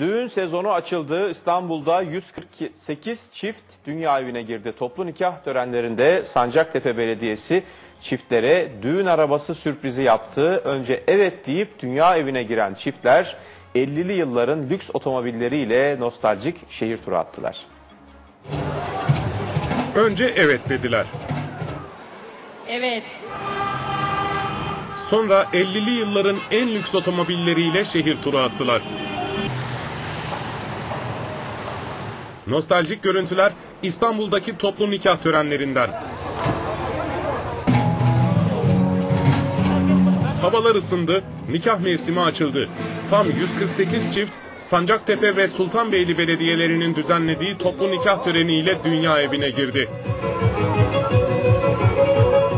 Düğün sezonu açıldı. İstanbul'da 148 çift dünya evine girdi. Toplu nikah törenlerinde Sancaktepe Belediyesi çiftlere düğün arabası sürprizi yaptı. Önce evet deyip dünya evine giren çiftler 50'li yılların lüks otomobilleriyle nostaljik şehir turu attılar. Önce evet dediler. Evet. Sonra 50'li yılların en lüks otomobilleriyle şehir turu attılar. Nostaljik görüntüler İstanbul'daki toplu nikah törenlerinden. Havalar ısındı, nikah mevsimi açıldı. Tam 148 çift Sancaktepe ve Sultanbeyli belediyelerinin düzenlediği toplu nikah töreniyle dünya evine girdi.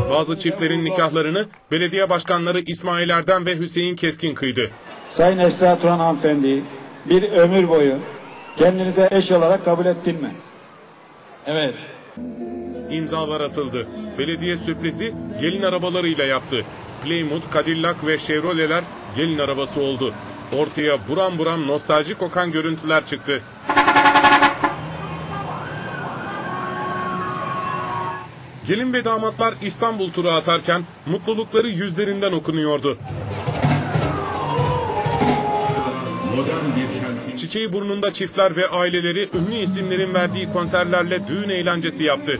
Bazı çiftlerin nikahlarını belediye başkanları İsmail Erdem ve Hüseyin Keskin kıydı. Sayın Esra Turan hanımefendi bir ömür boyu kendinize eş olarak kabul ettin mi? Evet. İmzalar atıldı. Belediye sürprizi gelin arabalarıyla yaptı. Plymouth, Cadillac ve Chevrolet'ler gelin arabası oldu. Ortaya buram buram nostaljik kokan görüntüler çıktı. Gelin ve damatlar İstanbul turu atarken mutlulukları yüzlerinden okunuyordu. Çiçeği burnunda çiftler ve aileleri ünlü isimlerin verdiği konserlerle düğün eğlencesi yaptı.